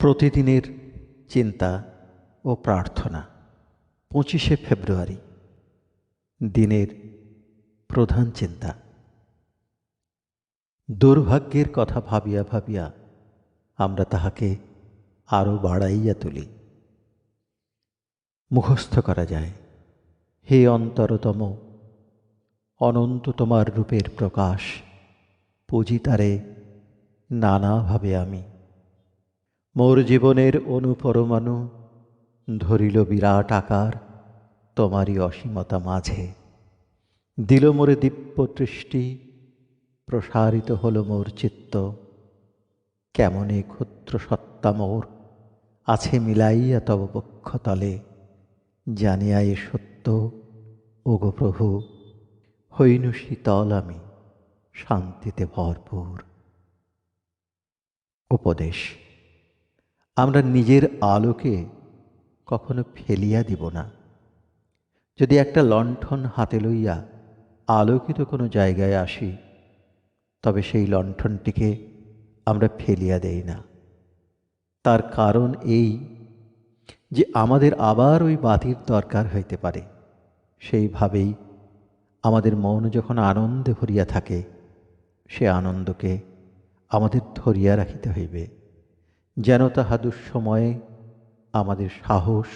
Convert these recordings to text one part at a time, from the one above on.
প্রতিদিনের চিন্তা ও প্রার্থনা, পঁচিশে ফেব্রুয়ারি, দিনের প্রধান চিন্তা। দুর্ভাগ্যের কথা ভাবিয়া ভাবিয়া আমরা তাহাকে আরও বাড়াইয়া তুলি। মুখস্থ করা যায়, হে অন্তরতম, অনন্ত তোমার রূপের প্রকাশ পুঁজি তারে নানাভাবে আমি মোর জীবনের অনুপরমাণু ধরিল বিরাট আকার তোমারই অসীমতা মাঝে। দিল মোরে দিব্য দৃষ্টি প্রসারিত হল মোর চিত্ত। কেমনে ক্ষুদ্র সত্তা মোর আছে মিলাইয়া তব বক্ষতলে, জানিয়া এ সত্য, ওগো প্রভু, হইনু শীতল আমি, শান্তিতে ভরপুর। উপদেশ। আমরা নিজের আলোকে কখনো ফেলিয়া দিব না। যদি একটা লণ্ঠন হাতে লইয়া আলোকিত কোনো জায়গায় আসি, তবে সেই লণ্ঠনটিকে আমরা ফেলিয়া দেই না। তার কারণ এই যে আমাদের আবার ওই বাতির দরকার হইতে পারে, সেইভাবেই আমাদের মন যখন আনন্দে ভরিয়া থাকে, সে আনন্দকে আমাদের ধরিয়া রাখিতে হইবে। যেন তাহা দুঃসময়ে আমাদের সাহস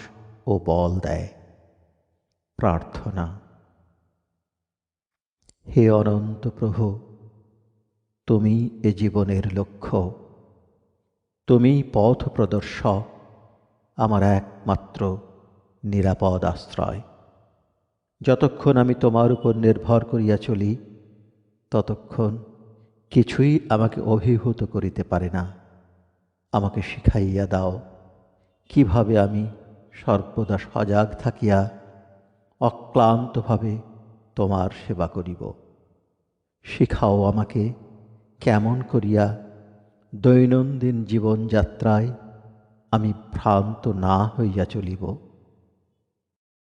ও বল দেয়। প্রার্থনা। হে অনন্ত প্রভু, তুমি এ জীবনের লক্ষ্য। তুমি পথ প্রদর্শক, আমার একমাত্র নিরাপদ আশ্রয়। যতক্ষণ আমি তোমার উপর নির্ভর করিয়া চলি, ততক্ষণ কিছুই আমাকে অভিভূত করিতে পারে না। আমাকে শিখাইয়া দাও। কীভাবে আমি সর্বদা সজাগ থাকিয়া অক্লান্তভাবে তোমার সেবা করিব। শিখাও আমাকে কেমন করিয়া দৈনন্দিন জীবনযাত্রায় আমি ভ্রান্ত না হইয়া চলিব।